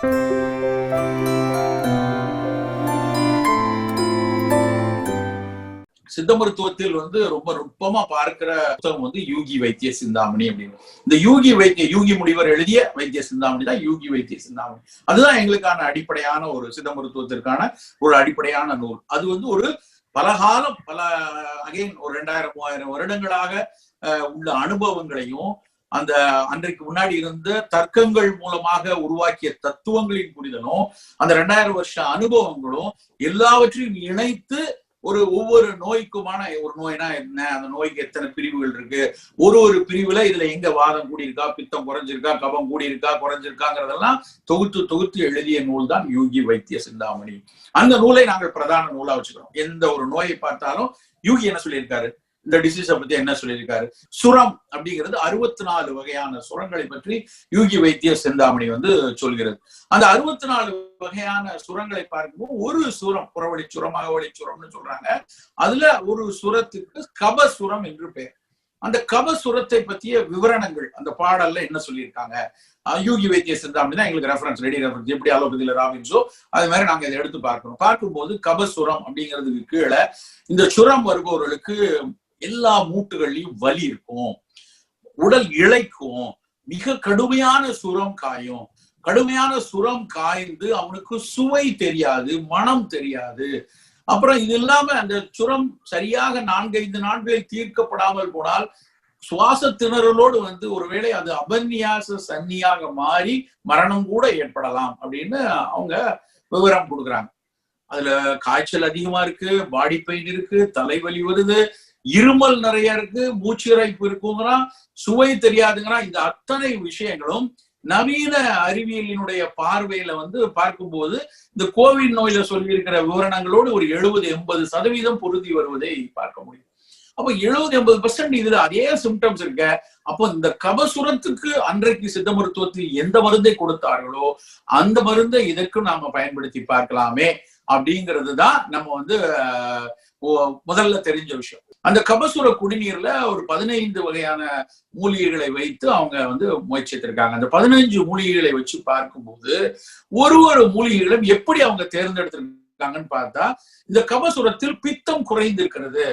சித்த மருத்துவத்தில் வந்து ரொம்ப நுட்பமா பார்க்கிற புத்தகம் வந்து யூகி வைத்திய சிந்தாமணி அப்படின்னு. இந்த யூகி வைத்திய யூகி முனிவர் எழுதிய வைத்திய சிந்தாமணி தான் யூகி வைத்திய சிந்தாமணி. அதுதான் எங்களுக்கான அடிப்படையான ஒரு சித்த மருத்துவத்திற்கான ஒரு அடிப்படையான நூல். அது வந்து ஒரு பலகாலம் பல அகைன் ஒரு ரெண்டாயிரம் மூவாயிரம் வருடங்களாக உள்ள அனுபவங்களையும் அந்த அன்றைக்கு முன்னாடி இருந்த தர்க்கங்கள் மூலமாக உருவாக்கிய தத்துவங்களின் புரிதலும் அந்த ரெண்டாயிரம் வருஷ அனுபவங்களும் எல்லாவற்றையும் இணைத்து ஒரு ஒவ்வொரு நோய்க்குமான ஒரு நோய்னா என்ன? அந்த நோய்க்கு எத்தனை பிரிவுகள் இருக்கு? ஒரு ஒரு பிரிவுல இதுல எங்க வாதம் கூடியிருக்கா? பித்தம் குறைஞ்சிருக்கா? கபம் கூடியிருக்கா? குறைஞ்சிருக்காங்கிறதெல்லாம் தொகுத்து தொகுத்து எழுதிய நூல் தான் யூகி வைத்திய சிந்தாமணி. அந்த நூலை நாங்கள் பிரதான நூலா வச்சுக்கிறோம். எந்த ஒரு நோயை பார்த்தாலும் யூகி என்ன சொல்லியிருக்காரு? இந்த டிசீஸை பத்தி என்ன சொல்லியிருக்காரு? சுரம் அப்படிங்கிறது அறுபத்தி நாலு வகையான சுரங்களை பற்றி யூகி வைத்திய செந்தாமணி வந்து சொல்கிறது. அந்த அறுபத்தி நாலு வகையான சுரங்களை பார்க்கும்போது ஒரு சுரம் புறவழி சுரம் அகவழி சுரம்னு சொல்றாங்க. அதுல ஒரு சுரத்துக்கு கபசுரம் என்று பெயர். அந்த கபசுரத்தை பற்றிய விவரணங்கள் அந்த பாடல்ல என்ன சொல்லியிருக்காங்க? யூகி வைத்திய சிந்தாமணி தான் எங்களுக்கு ரெஃபரன்ஸ் ரெடி ரெஃபரன்ஸ் எப்படி அலோபதியில ராபின்ஸோ அது மாதிரி நாங்க இதை எடுத்து பார்க்கணும். பார்க்கும்போது கபசுரம் அப்படிங்கிறதுக்கு கீழே இந்த சுரம் வருபவர்களுக்கு எல்லா மூட்டுகள்லயும் வலி இருக்கும். உடல் இழைக்கும். மிக கடுமையான சுரம் காயும். கடுமையான சுரம் காய்ந்து அவனுக்கு சுவை தெரியாது மனம் தெரியாது. அப்புறம் இது இல்லாம அந்த சுரம் சரியாக நான்கைந்து நாட்களில் தீர்க்கப்படாமல் போனால் சுவாச திணறலோடு வந்து ஒருவேளை அது அபன்யாச சன்னியாக மாறி மரணம் கூட ஏற்படலாம் அப்படின்னு அவங்க விவரம் கொடுக்குறாங்க. அதுல காய்ச்சல் அதிகமா இருக்கு பாடி பெயின் இருக்கு தலைவலி வருது இருமல் நிறைய இருக்கு மூச்சிறைப்பு இருக்குங்கிறான் சுவை தெரியாதுங்கிறான் இந்த அத்தனை விஷயங்களும் நவீன அறிவியலினுடைய பார்வையில வந்து பார்க்கும்போது இந்த கோவிட் நோயில சொல்லி இருக்கிற விவரணங்களோடு ஒரு எழுபது எண்பது சதவீதம் பொருந்தி வருவதை பார்க்க முடியும். அப்போ எழுபது எண்பது பர்சன்ட் இதுல அதே சிம்டம்ஸ் இருக்க அப்போ இந்த கபசுரத்துக்கு அன்றைக்கு சித்த மருத்துவத்தில் எந்த மருந்தை கொடுத்தார்களோ அந்த மருந்தை இதற்கு நாம பயன்படுத்தி பார்க்கலாமே. அப்படிங்கிறது தான் நம்ம வந்து முதல்ல தெரிஞ்ச விஷயம். அந்த கபசுர குடிநீர்ல ஒரு பதினைந்து வகையான மூலிகைகளை வைத்து அவங்க வந்து முயற்சித்திருக்காங்க. அந்த பதினைஞ்சு மூலிகைகளை வச்சு பார்க்கும்போது ஒரு ஒரு மூலிகைகளும் எப்படி அவங்க தேர்ந்தெடுத்திருக்காங்கன்னு பார்த்தா இந்த கபசுரத்தில் பித்தம் குறைந்திருக்கிறது.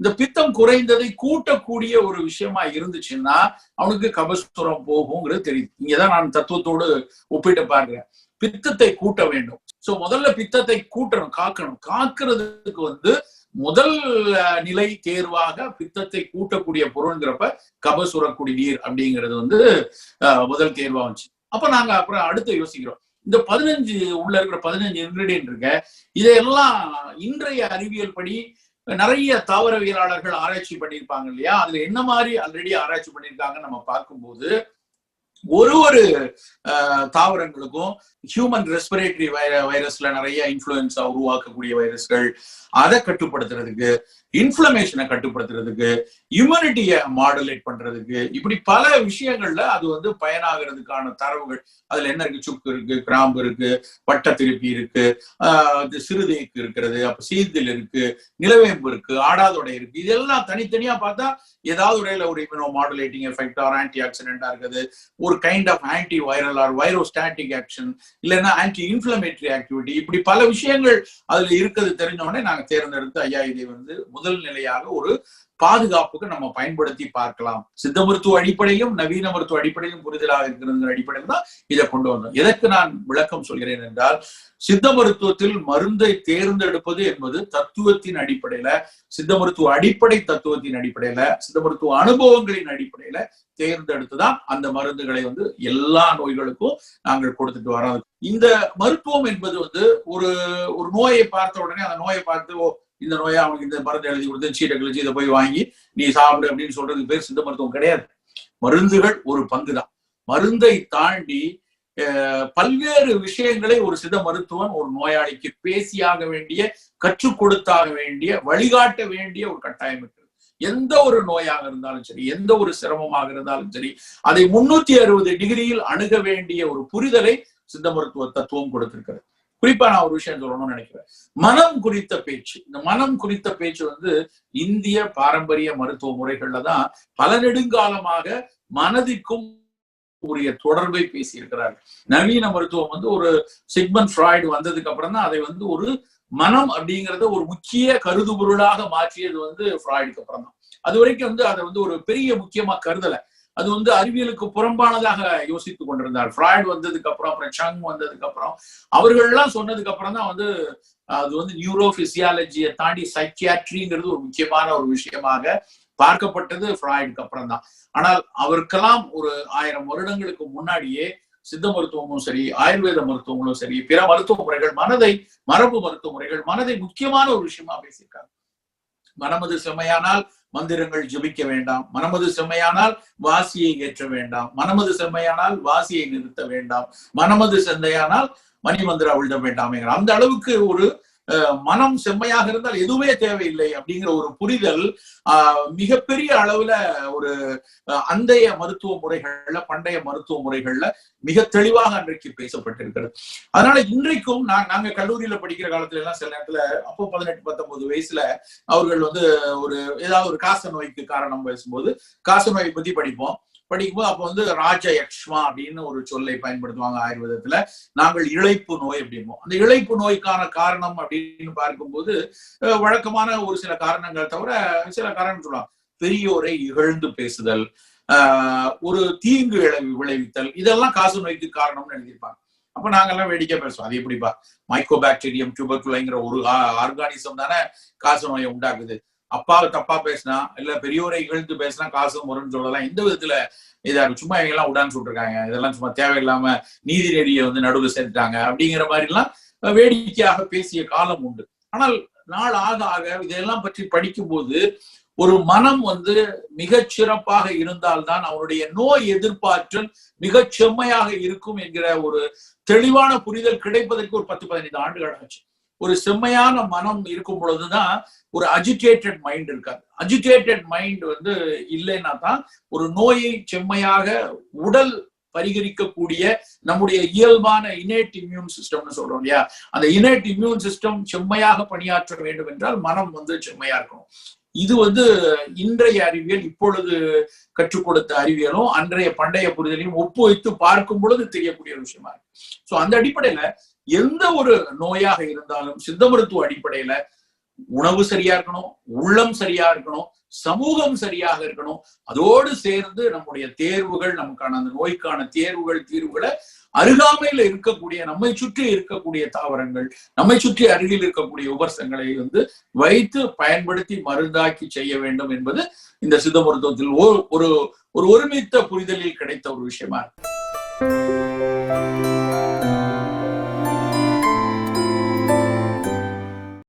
இந்த பித்தம் குறைந்ததை கூட்டக்கூடிய ஒரு விஷயமா இருந்துச்சுன்னா அவனுக்கு கபசுரம் போகுங்கிறது தெரியுது. இங்கதான் நான் தத்துவத்தோடு ஒப்பிட்டு பாக்குறேன் பித்தத்தை கூட்ட வேண்டும். சோ முதல்ல பித்தத்தை கூட்டணும் காக்கணும். காக்குறதுக்கு வந்து முதல் நிலை தேர்வாக பித்தத்தை கூட்டக்கூடிய பொருள்ங்கிறப்ப கபசுர குடிநீர் அப்படிங்கிறது வந்து முதல் தேர்வா வந்துச்சு. அப்ப நாங்க அப்புறம் அடுத்து யோசிக்கிறோம். இந்த பதினஞ்சு உள்ள இருக்கிற பதினஞ்சு இன்கிரீடியன்ட் இருக்க. இதையெல்லாம் இன்றைய அறிவியல் படி நிறைய தாவரவியலாளர்கள் ஆராய்ச்சி பண்ணியிருப்பாங்க இல்லையா? அதுல என்ன மாதிரி ஆல்ரெடி ஆராய்ச்சி பண்ணியிருக்காங்கன்னு நம்ம பார்க்கும்போது ஒரு ஒரு தாவரங்களுக்கும் ஹியூமன் ரெஸ்பிரேட்டரி வைரஸ்ல நிறைய இன்ஃபுளுன்ஸா உருவாக்கக்கூடிய வைரஸ்கள் அதை கட்டுப்படுத்துறதுக்கு இன்ஃபிளமேஷனை கட்டுப்படுத்துறதுக்கு இம்யூனிட்டியை மாடுலேட் பண்றதுக்கு இப்படி பல விஷயங்கள்ல அது வந்து பயனாகிறதுக்கான தரவுகள். அதுல என்ன இருக்கு? சுக்கு இருக்கு கிராம்பு இருக்கு வட்ட திருப்பி இருக்கு சிறுதைக்கு இருக்கிறது அப்ப சீந்தில் இருக்கு நிலவேம்பு இருக்கு ஆடாதொடை இருக்கு. இதெல்லாம் தனித்தனியா பார்த்தா ஏதாவது உடையில ஒரு immuno modulating effect or anti ஆக்சிடென்டா இருக்குது. ஒரு kind of anti viral or virostatic action இல்லைன்னா ஆன்டி இன்ஃபிளமேட்டரி ஆக்டிவிட்டி இப்படி பல விஷயங்கள் அதுல இருக்கிறது தெரிஞ்ச உடனே நாங்க தேர்ந்தெடுத்து ஐயா இதை வந்து முதல் நிலையாக ஒரு பாதுகாப்புக்கு நம்ம பயன்படுத்தி பார்க்கலாம். சித்த மருத்துவ அடிப்படையிலும் நவீன மருத்துவ அடிப்படையிலும் புரிதலாக இருக்கிறது அடிப்படையில் தான் இதை கொண்டு வந்தோம். எதற்கு நான் விளக்கம் சொல்கிறேன் என்றால் சித்த மருத்துவத்தில் மருந்தை தேர்ந்தெடுப்பது என்பது தத்துவத்தின் அடிப்படையில சித்த மருத்துவ அடிப்படை தத்துவத்தின் அடிப்படையில சித்த மருத்துவ அனுபவங்களின் அடிப்படையில தேர்ந்தெடுத்துதான் அந்த மருந்துகளை வந்து எல்லா நோய்களுக்கும் நாங்கள் கொடுத்துட்டு வரோம். இந்த மருத்துவம் என்பது வந்து ஒரு ஒரு நோயை பார்த்த உடனே அந்த நோயை பார்த்து இந்த நோயை அவனுக்கு இந்த மருந்து எழுதி கொடுத்து சீட்டை கழிச்சு இதை போய் வாங்கி நீ சாப்பிடு அப்படின்னு சொல்றதுக்கு பேர் சித்த மருத்துவம் கிடையாது. மருந்துகள் ஒரு பங்கு தான் மருந்தை தாண்டி பல்வேறு விஷயங்களை ஒரு சித மருத்துவன் ஒரு நோயாளிக்கு பேசியாக வேண்டிய கற்றுக் கொடுத்தாக வேண்டிய வழிகாட்ட வேண்டிய ஒரு கட்டாயம் இருக்கிறது எந்த ஒரு நோயாக இருந்தாலும் சரி எந்த ஒரு சிரமமாக இருந்தாலும் சரி அதை முன்னூத்தி அறுபது டிகிரியில் அணுக வேண்டிய ஒரு புரிதலை சித்த மருத்துவ தத்துவம் கொடுத்திருக்கிறது. குறிப்பா நான் ஒரு விஷயம் சொல்லணும்னு நினைக்கிறேன். மனம் குறித்த பேச்சு. இந்த மனம் குறித்த பேச்சு வந்து இந்திய பாரம்பரிய மருத்துவ முறைகள்ல தான் பல நெடுங்காலமாக மனதிற்கும் உரிய தொடர்பை பேசியிருக்கிறார். நவீன மருத்துவம் வந்து ஒரு சிக்மன் ஃப்ராய்டு வந்ததுக்கு அப்புறம் தான் அதை வந்து ஒரு மனம் அப்படிங்கறத ஒரு முக்கிய கருதுபொருளாக மாற்றியது வந்து ஃப்ராய்டுக்கு அப்புறம் தான். அது வரைக்கும் வந்து அதை வந்து ஒரு பெரிய முக்கியமா கருதலை. அது வந்து அறிவியலுக்கு புறம்பானதாக யோசித்துக் கொண்டிருந்தார். ஃப்ராய்டு வந்ததுக்கு அப்புறம் அப்புறம் சங் வந்ததுக்கு அப்புறம் அவர்கள்லாம் சொன்னதுக்கு அப்புறம் தான் வந்து அது வந்து நியூரோ பிசியாலஜியை தாண்டி சைக்கியாட்ரிங்கிறது ஒரு முக்கியமான ஒரு விஷயமாக பார்க்கப்பட்டது ஃப்ராய்டுக்கு அப்புறம் தான். ஆனால் அவருக்கெல்லாம் ஒரு ஆயிரம் வருடங்களுக்கு முன்னாடியே சித்த மருத்துவமும் சரி ஆயுர்வேத மருத்துவங்களும் சரி பிற மருத்துவ முறைகள் மனதை மரபு மருத்துவ முறைகள் மனதை முக்கியமான ஒரு விஷயமா பேசியிருக்காங்க. மனமது செம்மையானால் மந்திரங்கள் ஜபிக்க வேண்டாம். மனமது செம்மையானால் வாசியை ஏற்ற வேண்டாம். மனமது செம்மையானால் வாசியை நிறுத்த வேண்டாம். மனமது செந்தையானால் மணிமந்திரா அவிழ்த வேண்டாம் அந்த அளவுக்கு ஒரு மனம் செம்மையாக இருந்தால் எதுவுமே தேவையில்லை அப்படிங்கிற ஒரு புரிதல் ஆஹ் மிகப்பெரிய அளவுல ஒரு அந்தைய மருத்துவ முறைகள்ல பண்டைய மருத்துவ முறைகள்ல மிக தெளிவாக அன்றைக்கு பேசப்பட்டிருக்கிறது. அதனால இன்றைக்கும் நான் நாங்க கல்லூரியில படிக்கிற காலத்துல எல்லாம் சில நேரத்துல அப்போ பதினெட்டு பத்தொன்பது வயசுல அவர்கள் வந்து ஒரு ஏதாவது ஒரு காச நோய்க்கு காரணம் பேசும்போது காச நோயை பத்தி படிப்போம். படிக்கும்போது அப்போ வந்து ராஜ யக்ஷ்மா அப்படின்னு ஒரு சொல்லை பயன்படுத்துவாங்க ஆயுர்வேதத்துல. நாங்கள் இழைப்பு நோய் அப்படிம்போம். அந்த இழைப்பு நோய்க்கான காரணம் அப்படின்னு பார்க்கும்போது வழக்கமான ஒரு சில காரணங்கள் தவிர சில காரணம் சொல்லலாம். பெரியோரை இகழ்ந்து பேசுதல் ஆஹ் ஒரு தீங்கு விளைவித்தல் இதெல்லாம் காசு நோய்க்கு காரணம்னு எழுதியிருப்பாங்க. அப்ப நாங்கெல்லாம் வேடிக்கை பேசுவோம். அது எப்படிப்பா? மைக்கோ பாக்டீரியம் டியூபர்குலைங்கிற ஒரு ஆர்கானிசம் தானே காசு நோயை உண்டாக்குது. அப்பாவை தப்பா பேசினா இல்ல பெரியோரை இகழ்ந்து பேசினா காசு வரும்னு சொல்லலாம். எந்த விதத்துல இதா சும்மா இவங்க எல்லாம் உடான்னு சொல்லிருக்காங்க இதெல்லாம் சும்மா தேவையில்லாம நீதி நெறியை வந்து நடுவில் சேர்த்துட்டாங்க அப்படிங்கிற மாதிரி எல்லாம் வேடிக்கையாக பேசிய காலம் உண்டு. ஆனால் நாள் ஆக ஆக இதெல்லாம் பற்றி படிக்கும்போது ஒரு மனம் வந்து மிகச் சிறப்பாக இருந்தால்தான் அவனுடைய நோய் எதிர்ப்பாற்றல் மிகச் செம்மையாக இருக்கும் என்கிற ஒரு தெளிவான புரிதல் கிடைப்பதற்கு ஒரு பத்து பதினைந்து ஆண்டுகள் ஆச்சு. ஒரு செம்மையான மனம் இருக்கும் பொழுதுதான் ஒரு அஜிடேட்டட் மைண்ட் இருக்காது. அஜிடேட்டட் மைண்ட் வந்து இல்லைன்னா தான் ஒரு நோயை செம்மையாக உடல் பரிகரிக்கக்கூடிய நம்முடைய இயல்பான இனேட் இம்யூன் சிஸ்டம்னு சொல்றோம் இல்லையா? அந்த இனேட் இம்யூன் சிஸ்டம் செம்மையாக பணியாற்ற வேண்டும் என்றால் மனம் வந்து செம்மையா இருக்கணும். இது வந்து இன்றைய அறிவியல் இப்பொழுது கற்றுக் கொடுத்த அறிவியலும் அன்றைய பண்டைய புரிதலையும் ஒப்பு வைத்து பார்க்கும் பொழுது தெரியக்கூடிய ஒரு விஷயமா இருக்கு. சோ அந்த அடிப்படையில எந்த ஒரு நோயாக இருந்தாலும் சித்த மருத்துவ அடிப்படையில உணவு சரியா இருக்கணும் உள்ளம் சரியா இருக்கணும் சமூகம் சரியாக இருக்கணும். அதோடு சேர்ந்து நம்முடைய தேர்வுகள் நமக்கான அந்த நோய்க்கான தேர்வுகள் தீர்வுகளை அருகாமையில இருக்கக்கூடிய நம்மை சுற்றி இருக்கக்கூடிய தாவரங்கள் நம்மை சுற்றி அருகில் இருக்கக்கூடிய உபர்சங்களை வந்து வைத்து பயன்படுத்தி மருந்தாக்கி செய்ய வேண்டும் என்பது இந்த சித்த மருத்துவத்தில் ஒரு ஒரு ஒருமித்த புரிதலில் கிடைத்த ஒரு விஷயமா இருக்கு.